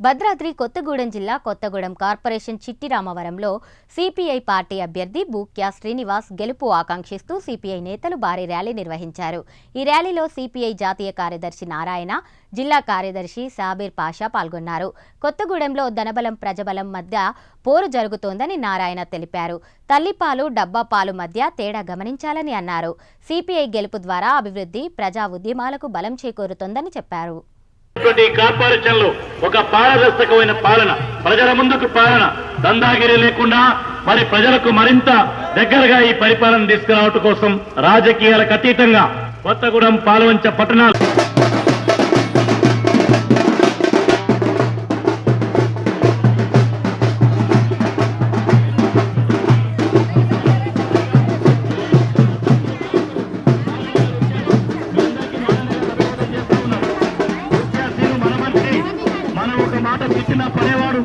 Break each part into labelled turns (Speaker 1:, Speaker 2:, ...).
Speaker 1: భద్రాద్రి కొత్తగూడెం జిల్లా కొత్తగూడెం కార్పొరేషన్ చిట్టి రామవరంలో CPI party అభ్యర్థి బూక్యా శ్రీనివాస్ గెలుపు ఆకాంక్షిస్తూ సిపిఐ నేతలు భారీ ర్యాలీ నిర్వహించారు. ఈ ర్యాలీలో సిపిఐ జాతీయ కార్యదర్శి నారాయణ జిల్లా కార్యదర్శి సాబీర్ పాషా పాల్గొన్నారు. కొత్తగూడెంలో ధనబలం ప్రజబలం మధ్య పోరు జరుగుతోందని నారాయణ తెలిపారు. తల్లిపాలు డబ్బా పాలు మధ్య తేడా గమనించాలని అన్నారు. సిపిఐ గెలుపు ద్వారా అభివృద్ధి ప్రజా ఉద్యమాలకు బలం చేకూరుతోందని చెప్పారు.
Speaker 2: కార్పొరేషన్లు ఒక పారదర్శకమైన పాలన. ప్రజల ముందుకు పాలన. దందాగిరి లేకుండా మరి ప్రజలకు మరింత దగ్గరగా ఈ పరిపాలన తీసుకురావటం కోసం రాజకీయాలకు అతీతంగా కొత్తగూడెం పాలవంచ పట్టణాలు పడేవాడు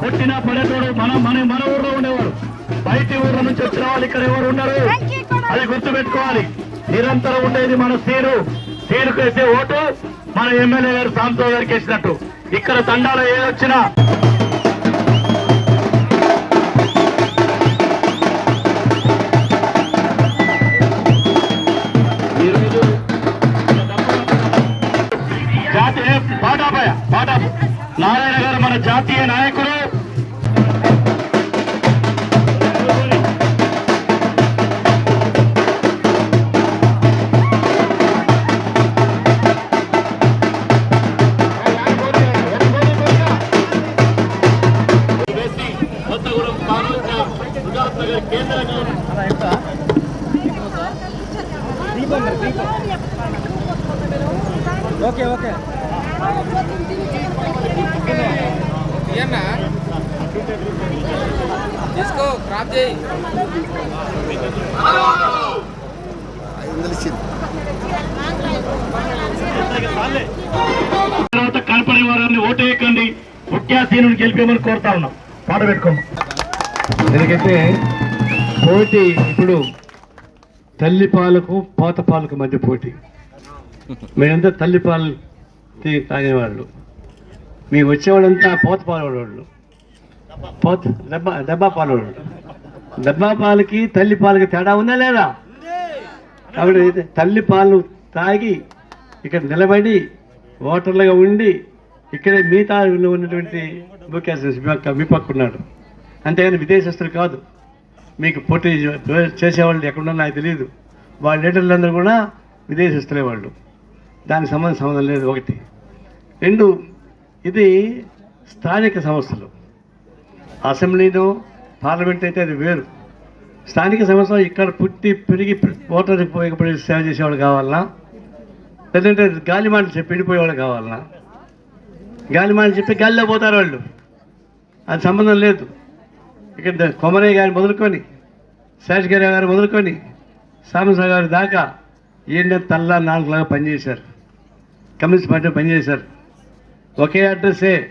Speaker 2: కొట్టినా పడేటోడు మనం మన మన ఊర్లో ఉండేవాడు. బయటి ఊర్ల నుంచి వచ్చిన వాళ్ళు ఇక్కడ ఎవరు ఉండరు. అది గుర్తుపెట్టుకోవాలి. నిరంతరం ఉండేది మన సీరు సీరుకు వేసే ఓటు మన ఎమ్మెల్యే గారు సాంతో గారికి వేసినట్టు. ఇక్కడ తండాలో ఏదొచ్చినా
Speaker 3: ఓకే ఓకే.
Speaker 4: ఏనా తీసుకో క్రాప్ చేయి.
Speaker 2: తర్వాత కనపడి వారిని ఓటేయకండి. ముఖ్యాసీనుని గెలిపేమని కోరుతా ఉన్నాం. పాట పెట్టుకోండి.
Speaker 5: ఎందుకంటే పోటీ ఇప్పుడు తల్లి పాలకు పాత పాలకు మధ్య పోటీ. మీరంతా తల్లి పాలు తాగేవాళ్ళు. మీ వచ్చేవాళ్ళంతా పోత పాలవాళ్ళు. పోత డబ్బా డబ్బా పాలవాళ్ళు. డబ్బా పాలకి తల్లి పాలకి తేడా ఉందా లేదా? కాబట్టి తల్లి పాలు తాగి ఇక్కడ నిలబడి ఓటర్లుగా ఉండి ఇక్కడే మిగతా ఉన్నటువంటి ముఖ్య మీ పక్కున్నాడు అంతేగాని విదేశస్తులు కాదు. మీకు పోటీ చేసేవాళ్ళు ఎక్కడున్నా నాకు తెలియదు వాళ్ళ లీడర్లందరూ కూడా విదేశస్తులే వాళ్ళు దానికి సంబంధం సంబంధం లేదు ఒకటి. రెండు ఇది స్థానిక సంస్థలు. అసెంబ్లీలో పార్లమెంట్ అయితే అది వేరు. స్థానిక సంస్థలు ఇక్కడ పుట్టి పెరిగి ఓటర్కి పోయకపోయి సేవ చేసేవాళ్ళు కావాలన్నా లేదంటే గాలి మాటలు చెప్పి వెళ్ళిపోయేవాళ్ళు కావాలన్నా గాలి మాటలు చెప్పి గాలిలో పోతారు వాళ్ళు. అది సంబంధం లేదు. ఇక్కడ కొమరయ్య గారు మొదలుకొని శేషగిరి గారు మొదలుకొని సాంబశివ గారు దాకా ఈయన తల్లా నాలుగులాగా పనిచేశారు. కమ్యూనిస్ట్ పార్టీ పనిచేశారు. ఒకే అడ్రస్సే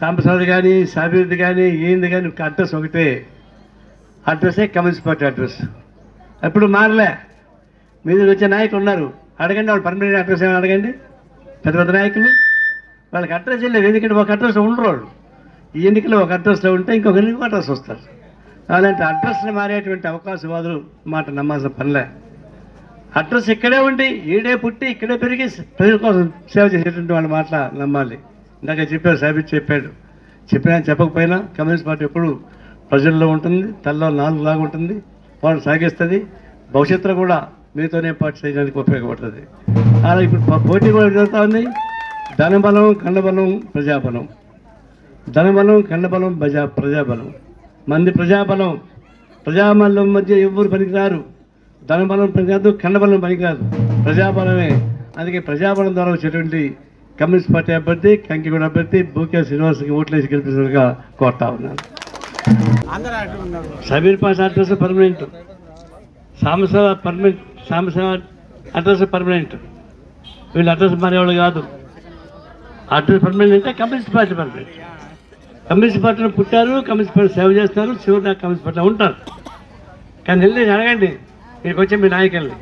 Speaker 5: సాంప్రసాద్ కానీ సాబిరిది కానీ ఈయనది కానీ ఒక అడ్రస్ ఒకటే. అడ్రస్సే కమ్యూనిస్ట్ పార్టీ అడ్రస్. అప్పుడు మారలే. మీద వచ్చే నాయకులు ఉన్నారు. అడగండి వాళ్ళు పర్మనెంట్ అడ్రస్ ఏమైనా అడగండి. పెద్ద పెద్ద నాయకులు. వాళ్ళకి అడ్రస్ లేదు. ఎందుకంటే ఒక అడ్రస్ ఉండరు వాళ్ళు. ఈ ఎన్నికలో ఒక అడ్రస్లో ఉంటే ఇంకొక ఎన్నిక అడ్రస్ వస్తారు. అలాంటి అడ్రస్ని మారేటువంటి అవకాశవాదులు మాట నమ్మాల్సిన పనిలే అడ్రస్ ఇక్కడే ఉండి ఈడే పుట్టి ఇక్కడే పెరిగి ప్రజల కోసం సేవ చేసేటువంటి వాళ్ళ మాట నమ్మాలి. ఇందాక చెప్పారు సాబిత్ చెప్పాడు. చెప్పినా చెప్పకపోయినా కమ్యూనిస్ట్ పార్టీ ఎప్పుడు ప్రజల్లో ఉంటుంది తల్లో నాలుగు లాగా ఉంటుంది వాళ్ళు సాగిస్తుంది. భవిష్యత్తులో కూడా మీతోనే పాటు చేయడానికి ఉపయోగపడుతుంది. అలా ఇప్పుడు పోటీ కూడా జరుగుతూ ఉంది. ధనబలం కండబలం ప్రజాబలం. ధనబలం కండబలం ప్రజా ప్రజాబలం. మంది ప్రజాబలం. ప్రజాబలం మధ్య ఎవరు పనికిరారు. ధనబలం పనికిరాదు కండబలం పనికిరాదు. ప్రజాబలమే. అందుకే ప్రజాబలం ద్వారా వచ్చేటువంటి కమ్యూనిస్ట్ పార్టీ అభ్యర్థి కంకిగూడ అభ్యర్థి బూకే శ్రీనివాస్కి ఓట్లేసి గెలిపించినట్టుగా కోరుతా ఉన్నాను. సమీర్ పాస్ అడ్రస్ పర్మనెంట్. సామసవ పర్మనెంట్ సామసవ అడ్రస్ పర్మనెంట్. వీళ్ళు అడ్రస్ మారేవాళ్ళు కాదు. అడ్రస్ పర్మనెంట్ అంటే కమ్యూనిస్ట్ పార్టీ పర్మనెంట్. కమ్యూనిస్ట్ పార్టీలో పుట్టారు కమ్యూనిస్ట్ పార్టీ సేవ చేస్తారు చివరి దాకా కమ్యూనిస్ట్ పార్టీలో ఉంటారు. కానీ వెళ్ళి అడగండి మీకు వచ్చే మీ నాయకుల్ని.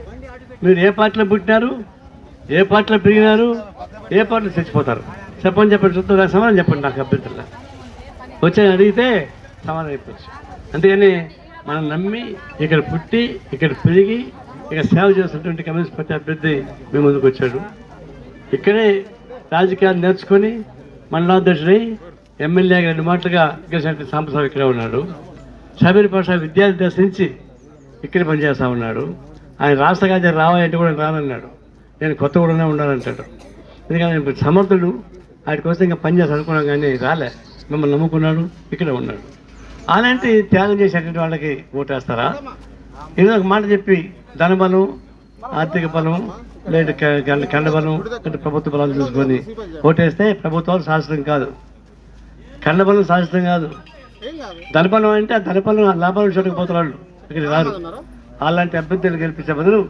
Speaker 5: మీరు ఏ పార్టీలో పుట్టినారు ఏ పార్టీలో పెరిగినారు ఏ పార్టీలో చచ్చిపోతారు? చెప్పండి చెప్పండి చూద్దాం సమాధానం చెప్పండి నాకు అభ్యర్థుల వచ్చి అడిగితే సమాధానం చెప్పచ్చు. అందుకని మనం నమ్మి ఇక్కడ పుట్టి ఇక్కడ పెరిగి ఇక్కడ సేవ చేస్తున్నటువంటి కమ్యూనిస్ట్ పార్టీ అభ్యర్థి మీ ముందుకు వచ్చాడు. ఇక్కడే రాజకీయాలు నేర్చుకొని మండలాధ్యక్షుడై ఎమ్మెల్యే రెండు మాటలుగా గెలిచినట్టు సాంబశివరావు ఇక్కడే ఉన్నాడు. షబీర్ పాషా విద్యార్థి దశ నుంచి ఇక్కడ పనిచేస్తా ఉన్నాడు. ఆయన రాష్ట్ర రావాలంటే కూడా రానన్నాడు. నేను కొత్తగూడనే ఉండాలంటాడు. ఎందుకంటే నేను సమర్థుడు. ఆయన కోసం ఇంకా పనిచేసి అనుకున్నాం కానీ రాలే. మిమ్మల్ని నమ్ముకున్నాడు ఇక్కడ ఉన్నాడు. అలాంటి త్యాగం చేసేటువంటి వాళ్ళకి ఓటేస్తారా? ఏదో ఒక మాట చెప్పి ధనబలం ఆర్థిక బలం లేదా కండబలం కండ బలం అంటే ప్రభుత్వ బలాలు చూసుకొని ఓటేస్తే ప్రభుత్వాలు శాస్త్రం కాదు. కండ బలం శాస్త్రం కాదు. ధనబలం అంటే ఆ ధనబలం లాభాలు చూడకపోతున్నాడు ఇక్కడ రారు. అలాంటి అభ్యర్థులు గెలిపించే బదులు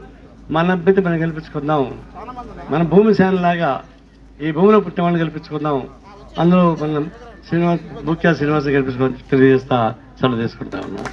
Speaker 5: మన అభ్యర్థి మనం గెలిపించుకుందాం. మన భూమి సేనలాగా ఈ భూమిలో పుట్టిన వాళ్ళని గెలిపించుకుందాం. అందులో మనం శ్రీనివాస్ ముఖ్య శ్రీనివాస్ గెలిపించుకొని తెలియజేస్తా సెలవు తీసుకుంటా ఉన్నాం.